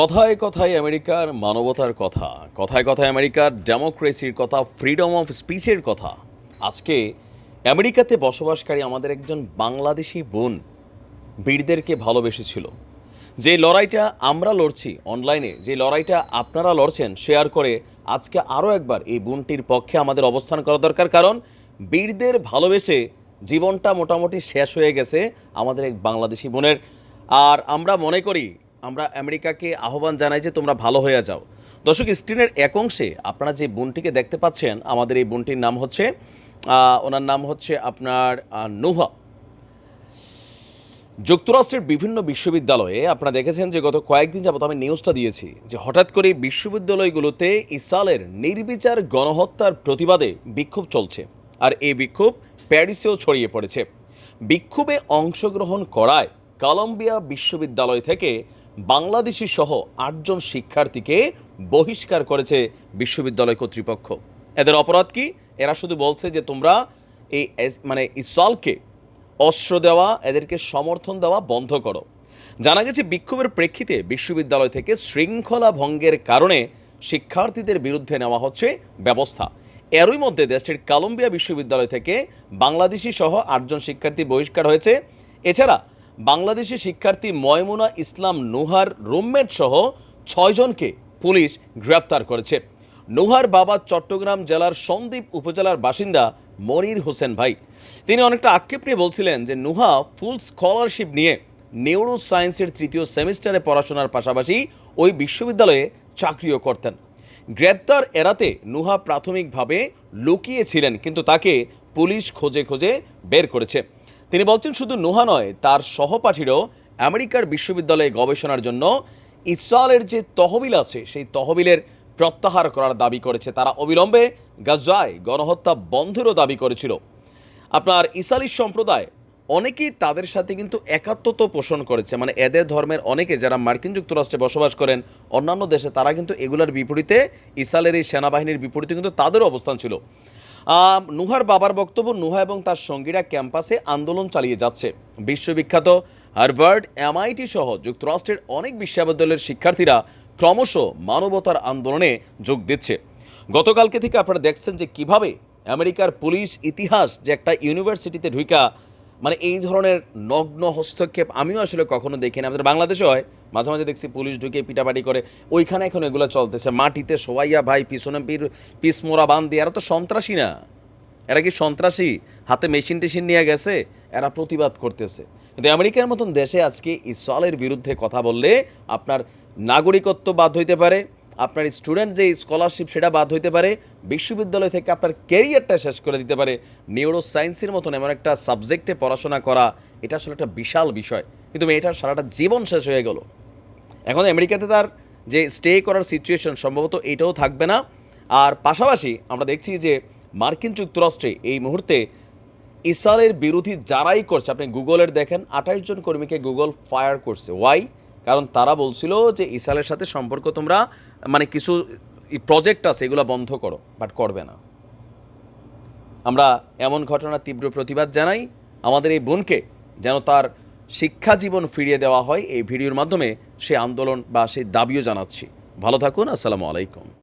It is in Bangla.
কথায় কথায় আমেরিকার মানবতার কথা, কথায় কথায় আমেরিকার ডেমোক্রেসির কথা, ফ্রিডম অফ স্পিচের কথা। আজকে আমেরিকাতে বসবাসকারী আমাদের একজন বাংলাদেশি বোন বীরদেরকে ভালোবেসেছিল। যে লড়াইটা আমরা লড়ছি অনলাইনে, যে লড়াইটা আপনারা লড়ছেন, শেয়ার করে আজকে আরও একবার এই বোনটির পক্ষে আমাদের অবস্থান করা দরকার। কারণ বীরদের ভালোবেসে জীবনটা মোটামুটি শেষ হয়ে গেছে আমাদের এক বাংলাদেশি বোনের। আর আমরা মনে করি আমরা আমেরিকাকে আহ্বান জানাই যে তোমরা ভালো হয়ে যাও। দর্শক, স্ক্রিনের এক অংশে আপনারা যে বোনটিকে দেখতে পাচ্ছেন, আমাদের এই বোনটির নাম হচ্ছে ওনার নাম হচ্ছে আপনার নুহা। যুক্তরাষ্ট্রের বিভিন্ন বিশ্ববিদ্যালয়ে আপনারা দেখেছেন যে গত কয়েকদিন যাবত আমি নিউজটা দিয়েছি যে হঠাৎ করে বিশ্ববিদ্যালয়গুলোতে ইসালের নির্বিচার গণহত্যার প্রতিবাদে বিক্ষোভ চলছে আর এই বিক্ষোভ প্যারিসেও ছড়িয়ে পড়েছে। বিক্ষোভে অংশগ্রহণ করায় কলম্বিয়া বিশ্ববিদ্যালয় থেকে বাংলাদেশি সহ আটজন শিক্ষার্থীকে বহিষ্কার করেছে বিশ্ববিদ্যালয় কর্তৃপক্ষ। এদের অপরাধ কি? এরা শুধু বলছে যে তোমরা এই মানে ইসলকে অস্ত্র দেওয়া, এদেরকে সমর্থন দেওয়া বন্ধ করো। জানা গেছে, বিক্ষোভের প্রেক্ষিতে বিশ্ববিদ্যালয় থেকে শৃঙ্খলা ভঙ্গের কারণে শিক্ষার্থীদের বিরুদ্ধে নেওয়া হচ্ছে ব্যবস্থা। এরই মধ্যে দেশটির কলম্বিয়া বিশ্ববিদ্যালয় থেকে বাংলাদেশি সহ আটজন শিক্ষার্থী বহিষ্কার হয়েছে। এছাড়া বাংলাদেশি শিক্ষার্থী ময়মুনা ইসলাম নোহার রুমমেট সহ ছয়জনকে পুলিশ গ্রেপ্তার করেছে। নোহার বাবা চট্টগ্রাম জেলার সন্দ্বীপ উপজেলার বাসিন্দা মনির হোসেন ভাই। তিনি অনেকটা আক্ষেপ নিয়ে বলছিলেন যে, নুহা ফুল স্কলারশিপ নিয়ে নিউরো সায়েন্সের তৃতীয় সেমিস্টারে পড়াশোনার পাশাপাশি ওই বিশ্ববিদ্যালয়ে চাকরিও করতেন। গ্রেপ্তার এড়াতে নুহা প্রাথমিকভাবে লুকিয়েছিলেন কিন্তু তাকে পুলিশ খোঁজে খোঁজে বের করেছে। তিনি বলছেন, শুধু নুহা নয়, তার সহপাঠীরও আমেরিকার বিশ্ববিদ্যালয়ে গবেষণার জন্য ইসরায়েলের যে তহবিল আছে, সেই তহবিলের প্রত্যাহার করার দাবি করেছে। তারা অবিলম্বে গাজায় গণহত্যা বন্ধেরও দাবি করেছিল। আপনার ইসালি সম্প্রদায় অনেকেই তাদের সাথে কিন্তু একাত্মত পোষণ করেছে। মানে এদের ধর্মের অনেকে যারা মার্কিন যুক্তরাষ্ট্রে বসবাস করেন, অন্যান্য দেশে তারা কিন্তু এগুলোর বিপরীতে ইসালের এই সেনাবাহিনীর বিপরীতে কিন্তু তাদেরও অবস্থান ছিল। নুহার বাবার বক্তব্য, নুহা এবং তার সঙ্গীরা ক্যাম্পাসে আন্দোলন চালিয়ে যাচ্ছে। বিশ্ববিখ্যাত হার্ভার্ড এমআইটি সহ যুক্তরাষ্ট্রের অনেক বিশ্ববিদ্যালয়ের শিক্ষার্থীরা ক্রমশ মানবতার আন্দোলনে যোগ দিচ্ছে। গতকালকে থেকে আপনারা দেখছেন যে কীভাবে আমেরিকার পুলিশ ইতিহাস যে একটা ইউনিভার্সিটিতে ঢুইকা মানে এই ধরনের নগ্ন হস্তক্ষেপ আমিও আসলে কখনো দেখিনি। আমাদের বাংলাদেশে হয়, মাঝে মাঝে দেখছি পুলিশ ঢুকে পিটাপাটি করে। ওইখানে এখন এগুলো চলতেছে। মাটিতে সবাইয়া ভাই, পিছনে পির পিসমোরা বান দিয়ে এরা তো সন্ত্রাসী না। এরা কি সন্ত্রাসী? হাতে মেশিন টেশিন নিয়ে গেছে, এরা প্রতিবাদ করতেছে। কিন্তু আমেরিকার মতন দেশে আজকে ইসরায়েলের বিরুদ্ধে কথা বললে আপনার নাগরিকত্ব বাদ হইতে পারে আপনার স্টুডেন্ট যে স্কলারশিপ সেটা বাদ হইতে পারে, বিশ্ববিদ্যালয় থেকে আপনার কেরিয়ারটা শেষ করে দিতে পারে। নিউরো সায়েন্সের মতন এমন একটা সাবজেক্টে পড়াশোনা করা, এটা আসলে একটা বিশাল বিষয়। কিন্তু মেয়েটার সারাটা জীবন শেষ হয়ে গেল। এখন আমেরিকাতে তার যে স্টে করার সিচুয়েশন সম্ভবত এটাও থাকবে না। আর পাশাপাশি আমরা দেখছি যে মার্কিন যুক্তরাষ্ট্রে এই মুহূর্তে ইসারের বিরোধী যারাই করছে, আপনি গুগলের দেখেন, আঠাইশ জন কর্মীকে গুগল ফায়ার করছে। ওয়াই কারণ তারা বলছিল যে ইসরায়েলের সাথে সম্পর্ক তোমরা মানে কিছু প্রজেক্ট আছে, এগুলো বন্ধ করো বাট করবে না। আমরা এমন ঘটনার তীব্র প্রতিবাদ জানাই, আমাদের এই বোনকে যেন তার শিক্ষা জীবন ফিরিয়ে দেওয়া হয়, এই ভিডিওর মাধ্যমে সে আন্দোলন বা সেই দাবিও জানাচ্ছি। ভালো থাকুন, আসসালামু আলাইকুম।